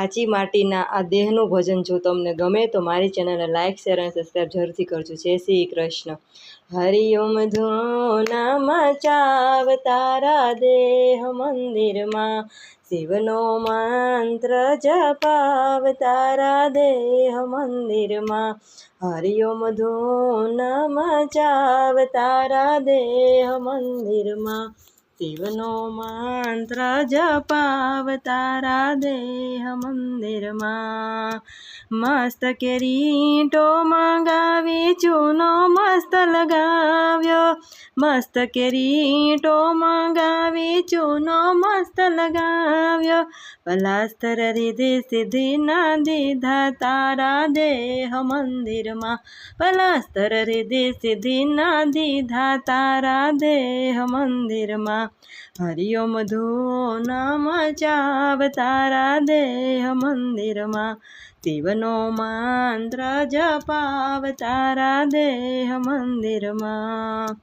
કાચી માટીના આ દેહનું ભજન જો તમને ગમે તો મારી ચેનલને લાઇક શેર અને સબસ્ક્રાઈબ જરૂરથી કરજો. જય શ્રી કૃષ્ણ. હરિઓમ ધોનામાં મચાવ તારા દેહ મંદિરમાં. શિવનો મંત્ર જપાવ તારા દેહ મંદિરમાં. હરિઓમ ધોનામાં મચાવ તારા દેહ મંદિરમાં. શિવનો મંત્ર જપાવ તારા દેહ મંદિરમાં. મસ્ત કેરીટો મંગાવી ચૂનો મસ્ત લગાવ્યો. મસ્ત કેરીટો મંગાવી ચૂનો મસ્ત લગાવ્યો. પલાસ્તર રીધે સિદ્ધિ ના દીધા તારા દેહ મંદિરમાં. પલાસ્તર રીધે સિદ્ધિ ના દીધા તારા દેહ મંદિરમાં. હરિઓમ ધૂન ચાવ તારા દેહ મંદિરમાં. શિવનો મંત્ર જપાવ તારા દેહ મંદિરમાં.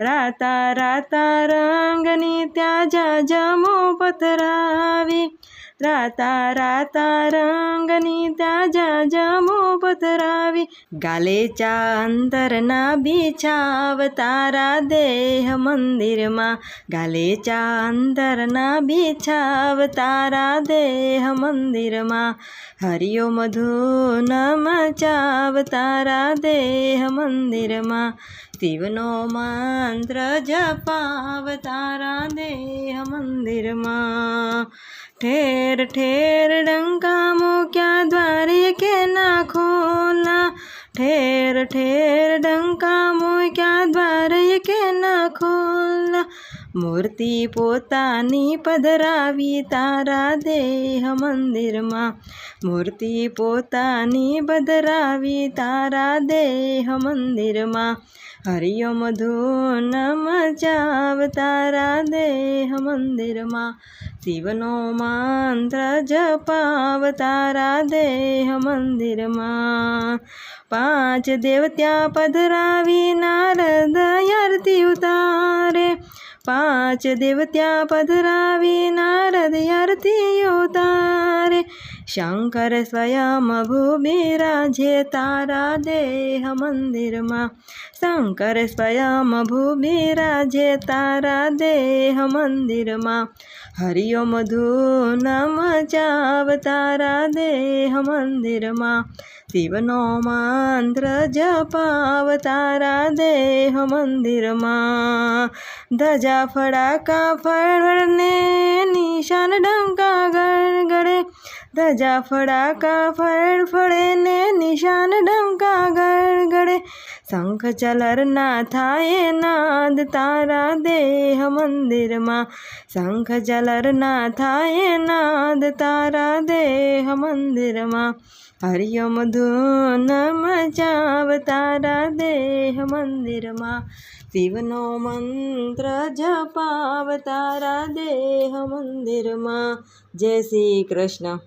રાતા રાતા રંગની ત્યાં જમો પથરાવી. રાતા રાતા રંગની તાજા જમો પથરાવી ગાલે ચાંદરના બિછાવ તારા દેહ મંદિરમાં ગાલે ચાંદરના બિછાવ તારા દેહ મંદિરમાં હરિયો મધુ નમચાવ તારા દેહ મંદિરમાં શિવનો મંત્ર જપાવ તારા દેહ મંદિરમાં ઠેર ઠેર ડંકા મૂક્યા દ્વારે કે ના ખોલા? ઠેર ઠેર ડંકા મૂક્યા દ્વારે કે મૂર્તિ પોતાની પધરાવી તારા દેહ મંદિરમાં. મૂર્તિ પોતાની પધરાવી તારા દેહ મંદિરમાં. હરિયમ ધૂન મચાવ તારા દેહ મંદિરમાં. શિવનો મંત્ર જપાવ તારા દેહ મંદિરમાં. પાંચ દેવત્યા પધરાવી નારદ આરતી ઉતારે. પાંચ દેવ ત્યાં પધરાવી નારદ આરતી તારે શંકર સ્વયં ભૂમિરાજે તારા દેહ મંદિરમાં શંકર સ્વયં ભૂમિરાજે તારા દેહ મંદિરમાં હરિયો મધુ નમ ચાવ તારા દેહ મંદિરમાં શિવનો મંત્ર જપાવ તારા દેહ મંદિરમાં ધજા ફડાકા ફળને નિશાન ડંકા ગળગળે ધજા ફડાકા ફળ ફળે ને નિશાન ડંકા શંખ ચલર ના થાય નાદ તારા દેહ મંદિરમાં. શંખ ચલર ના થાય નાદ તારા દેહ મંદિરમાં. હરિયમ ધૂન મચાવ તારા દેહ મંદિરમાં. શિવનો મંત્ર જપાવ તારા દેહ મંદિરમાં. જય શ્રી કૃષ્ણ.